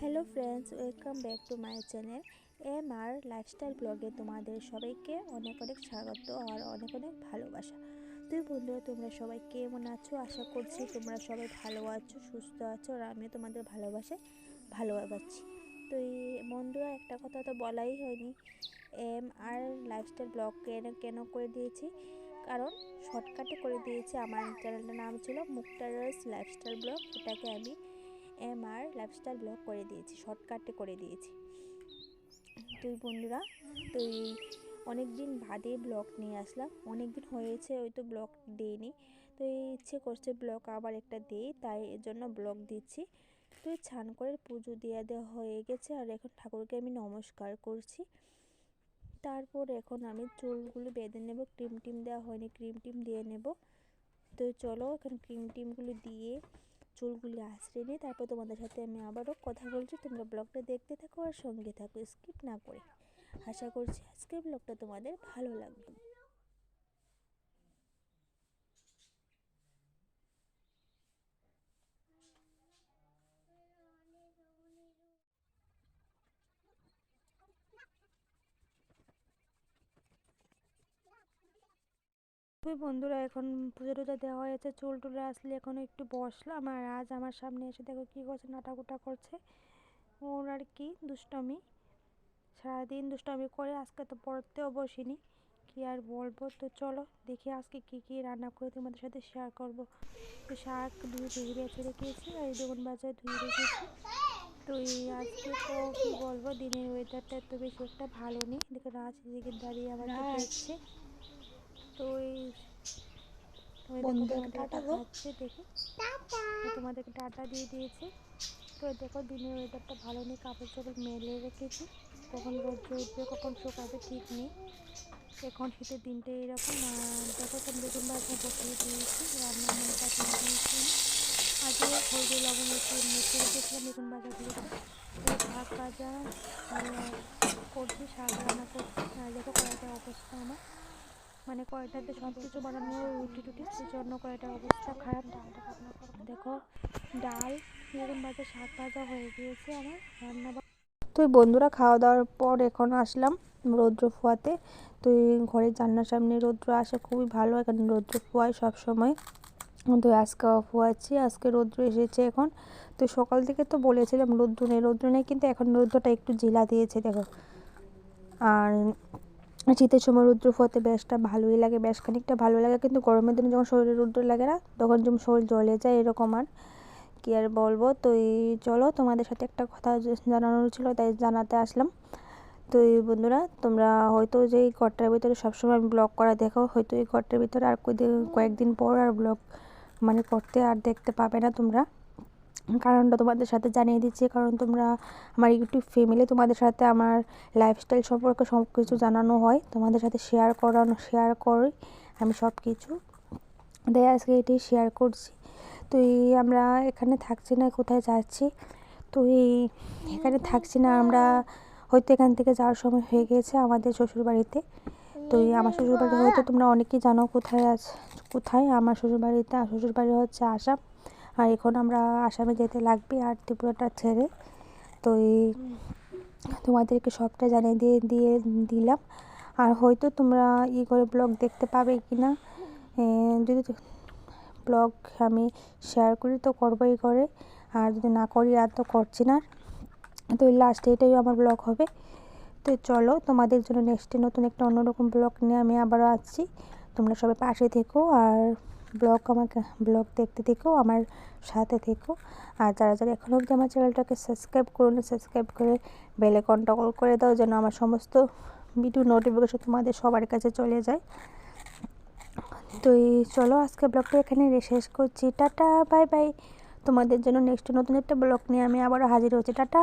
Hello friends welcome back to my channel M R lifestyle ব্লগে তোমাদের সবাইকে অনেক অনেক স্বাগত আর অনেক অনেক ভালোবাসা। তুই বন্ধুরা, তোমরা সবাই কেমন আছো? আশা করছি তোমরা সবাই ভালো আছো, সুস্থ আছো আর আমিও তোমাদের ভালোবাসে ভালো পাচ্ছি তো এই বন্ধুরা, একটা কথা তো বলাই হয়নি। এম আর লাইফস্টাইল ব্লগ কেন কেন করে দিয়েছি? কারণ শর্টকাটে করে দিয়েছি। আমার চ্যানেলটার নাম ছিল মুক্তারাস লাইফস্টাইল ব্লগ এটাকে আমি এম আর লাইফস্টাইল ব্লগ করে দিয়েছি শর্টকাটে করে দিয়েছি। তুই বন্ধুরা, তুই অনেক দিন বাদে ব্লগ নিয়ে আসলাম অনেক দিন হয়েছে ওই তো ব্লগ দিইনি। তো এই ইচ্ছে করছে ব্লগ আবার একটা দিই তাই এর জন্য ব্লগ দিচ্ছি। তো ছান করে পুজো দেওয়া দেওয়া হয়ে গেছে। আর এখন ঠাকুরকে আমি নমস্কার করছি। তারপর এখন আমি চুলগুলো বেঁধে নেব ক্রিম টিম দেওয়া হয়নি ক্রিম টিম দিয়ে নেব। তো চলো এখন ক্রিম টিমগুলো দিয়ে চুলগুলি আশ্রয় নিয়ে তারপর তোমাদের সাথে আমি আবারও কথা বলছি। তোমরা ব্লগটা দেখতে থাকো আর সঙ্গে থাকো, স্কিপ না করে। আশা করছি আজকের ব্লগটা তোমাদের ভালো লাগবে। ওই বন্ধুরা এখন পুজো টুজো দেওয়া হয়েছে চুল টুলে আসলে এখন একটু বসলাম আর আজ আমার সামনে এসে দেখো কী করছে নাটাকুটা করছে। ওর আর কি দুষ্টমি। সারাদিন দুষ্টমি করে আজকে তো পড়তেও বসিনি। কি আর বলব? তো চলো দেখি আজকে কি কি রান্না করে তোমাদের সাথে শেয়ার করব। তো শাক ধুয়ে ধুয়ে বেছে রেখেছি আর বেগুন বাজার ধুয়ে রেখেছি। তো এই আজকে তো কী বলব দিনের ওয়েদারটা এত বেশি একটা ভালো নেই। দেখো রাজ এদিকে দাঁড়িয়ে আমার দেখছে। তো এই বন্ধুদেরকে টাটা। খাচ্ছে দেখে। তোমাদেরকে টাটা দিয়ে দিয়েছে। তো দেখো দিনের ওয়েদারটা ভালো নেই কাপড় চোপড় মেলে রেখেছি। কখন রোদ্র উঠবে কখন শুকাবে ঠিক নেই। এখন শীতের দিনটা এরকম দেখো তো বেগুন ভাজা বসিয়ে দিয়েছি রান্নার মনে পাঠিয়ে দিয়েছি। আজকে হলদি লবণ একটু মেখে রেখেছিলাম বেগুন ভাজা দিয়ে শাক ভাজা করছি শাক রান্না করছি। দেখো কয়েকটা অবস্থা আমার। মানে কয়টাতে সব কিছু বানানো রুটি টুটি সেই জন্য কয়টার অবস্থা খারাপ। ডালটা রান্না করব দেখো, ডাল বেগুন ভাজা শাক ভাজা হয়ে গিয়েছে আমার, রান্না তো বন্ধুরা, খাওয়া দাওয়ার পর এখন আসলাম রৌদ্র ফোয়াতে। তো ঘরের জানলার সামনে রৌদ্র আসে, খুবই ভালো, এখানে রৌদ্র ফোয়ায় সব সময় তো আজকে ফোয়াচ্ছি আজকে রৌদ্র এসেছে এখন। তো সকাল থেকে তো বলেছিলাম রৌদ্র নেই রৌদ্র নেই, কিন্তু এখন রৌদ্রটা একটু জিলা দিয়েছে, দেখো। আর শীতের সময় রৌদ্র ফোয়াতে বেশটা ভালোই লাগে বেশ খানিকটা ভালো লাগে। কিন্তু গরমের দিনে যখন শরীরে রৌদ্র লাগে না, তখন যেমন শরীর জ্বলে যায়, এরকম আর। কী আর বলব? তো এই চলো, তোমাদের সাথে একটা কথা জানানোর ছিল, তাই জানাতে আসলাম। তো এই বন্ধুরা, তোমরা হয়তো যে এই ঘরটার ভিতরে সবসময় আমি ব্লগ করা দেখো, হয়তো এই ঘরটার ভিতরে আর কয়েকদিন পর আর ব্লগ মানে করতে আর দেখতে পাবে না তোমরা। কারণটা তোমাদের সাথে জানিয়ে দিচ্ছি। কারণ তোমরা আমার ইউটিউব ফ্যামিলি তোমাদের সাথে আমার লাইফস্টাইল সম্পর্কে সব কিছু জানানো হয়। তোমাদের সাথে শেয়ার করানো শেয়ার করি আমি সব কিছু তাই আজকে এটি শেয়ার করছি। তো এই আমরা এখানে থাকছি না, কোথায় যাচ্ছি? তো এই এখানে থাকছি না, আমরা হয়তো এখান থেকে যাওয়ার সময় হয়ে গিয়েছে আমাদের শ্বশুরবাড়িতে। তো আমার শ্বশুরবাড়ি হয়তো তোমরা অনেকেই জানো কোথায় আছে, কোথায়? আমার শ্বশুরবাড়িতে শ্বশুরবাড়ি হচ্ছে আসাম। আর এখন আমরা আসামে যেতে লাগবে আর ত্রিপুরাটা ছেড়ে। তো এই তোমাদেরকে সবটা জানিয়ে দিয়ে দিয়ে দিলাম। আর হয়তো তোমরা ই করে ব্লগ দেখতে পাবে কি না যদি ব্লগ আমি শেয়ার করি তো করবোই করে, আর যদি না করি আর তো করছি না। তো লাস্টে এটাই আমার ব্লগ হবে। তো চলো, তোমাদের জন্য নেক্সটে নতুন একটা অন্যরকম ব্লগ নিয়ে আমি আবারও আসছি। তোমরা সবাই পাশে থেকো, আর ব্লগ আমাকে, ব্লগ দেখতে থেকো, আমার সাথে থেকো। আর যারা যারা এখনও অবধি আমার চ্যানেলটাকে সাবস্ক্রাইব করুন সাবস্ক্রাইব করে বেলে কন্ট্রোল করে দাও, যেন আমার সমস্ত ভিডিও নোটিফিকেশন তোমাদের সবার কাছে চলে যায়। তো এই চলো আজকে ব্লগটা এখানে শেষ করছি। Tata, bye bye. তোমাদের জন্য নেক্সট নতুন একটা ব্লগ নিয়ে আমি আবারও হাজির হচ্ছি। টাটা।